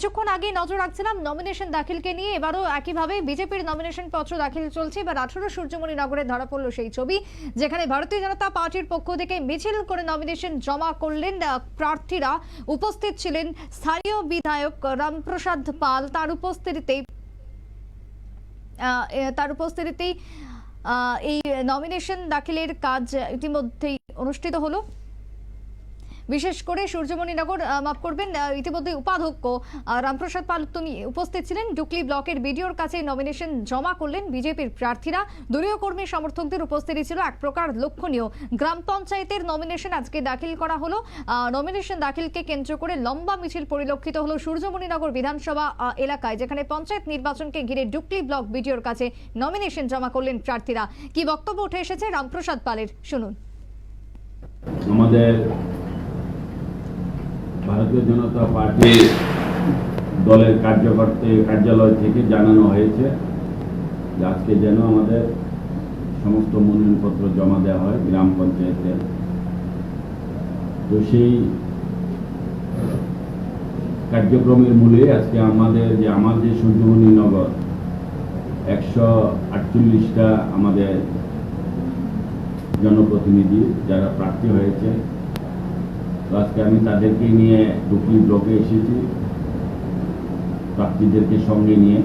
কিছুক্ষণ আগে নজর রাখছিলাম নমিনেশন দাখিলকে নিয়ে। এবারও একইভাবে বিজেপির নমিনেশন পত্র দাখিল চলছে। এবার আঠারো সূর্যমণি নগরে ধরা পড়ল সেই ছবি, যেখানে ভারতীয় জনতা পার্টির পক্ষ থেকে মিছিল করে নমিনেশন জমা করলেন প্রার্থীরা উপস্থিত ছিলেন স্থানীয় বিধায়ক রামপ্রসাদ পাল। তার উপস্থিতিতেই তার উপস্থিতিতেই এই নমিনেশন দাখিলের কাজ ইতিমধ্যেই অনুষ্ঠিত হলো। বিশেষ করে সূর্যমণিনগর মাফ করবেন ইতিমধ্যে উপাধ্যক্ষ রামপ্রসাদ পাল তুমি উপস্থিত ছিলেন। ডুকলি ব্লকের বিডিওর কাছে নমিনেশন জমা করলেন বিজেপির প্রার্থীরা। দলীয় কর্মী সমর্থকদের উপস্থিতি ছিল এক প্রকার লক্ষণীয়। গ্রাম পঞ্চায়েতের নমিনেশন আজকে দাখিল করা হলো। নমিনেশন দাখিলকে কেন্দ্র করে লম্বা মিছিল পরিলক্ষিত হলো সূর্যমণিনগর বিধানসভা এলাকায়, যেখানে পঞ্চায়েত নির্বাচনকে ঘিরে ডুকলি ব্লক বিডিওর কাছে নমিনেশন জমা করলেন প্রার্থীরা। কি বক্তব্য উঠে এসেছে রামপ্রসাদ পালের? শুনুন। আমাদের ভারতীয় জনতা পার্টি দলের কার্যকর্তা, কার্যালয় থেকে জানানো হয়েছে যে আজকে যেন আমাদের সমস্ত মনোনয়নপত্র জমা দেওয়া হয় গ্রাম পঞ্চায়েতে। তো সেই কার্যক্রমের মূলে আজকে আমাদের যে আমাদের সূর্যমণি নগর, একশো আটচল্লিশটা আমাদের জনপ্রতিনিধি যারা প্রার্থী হয়েছে তো আজকে আমি তাদেরকে নিয়ে ডুকলি ব্লকে এসেছি প্রার্থীদেরকে সঙ্গে নিয়ে।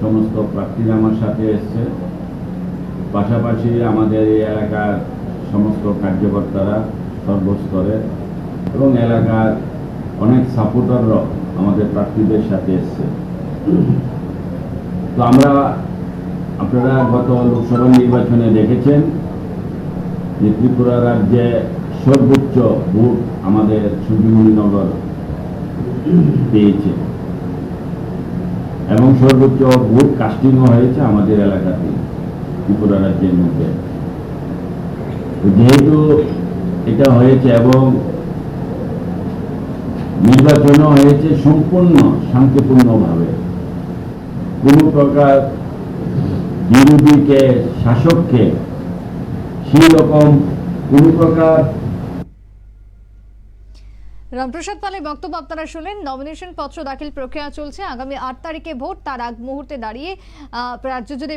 সমস্ত প্রার্থীরা আমার সাথে এসছে। পাশাপাশি আমাদের এই এলাকার সমস্ত কার্যকর্তারা সর্বস্তরে এবং এলাকার অনেক সাপোর্টাররাও আমাদের প্রার্থীদের সাথে এসছে। তো আমরা, আপনারা গত লোকসভা নির্বাচনে দেখেছেন যে ত্রিপুরা রাজ্যে সর্বোচ্চ ভোট আমাদের সূর্যমণিনগর পেয়েছে। এবং সর্বোচ্চ ভোট কাস্টিংও হয়েছে আমাদের এলাকাতে, ত্রিপুরা রাজ্যের মধ্যে। যেহেতু এটা হয়েছে এবং নির্বাচনও হয়েছে সম্পূর্ণ, শান্তিপূর্ণভাবে। কোনো প্রকার বিরোধীকে, শাসককে, সেই রকম কোনো প্রকার রামপ্রসাদ পালের বক্তব্য আপনারা শুনলেন। নমিনেশন পত্র দাখিল প্রক্রিয়া চলছে। আগামী আট তারিখে ভোট। তার আগ মুহূর্তে দাঁড়িয়ে রাজ্য জুড়ে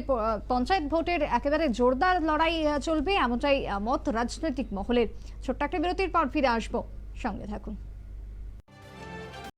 পঞ্চায়েত ভোটের একেবারে জোরদার লড়াই চলবে। এমনটাই মত রাজনৈতিক মহলের। ছোট্ট একটা বিরতির পর ফিরে আসব। সঙ্গে থাকুন।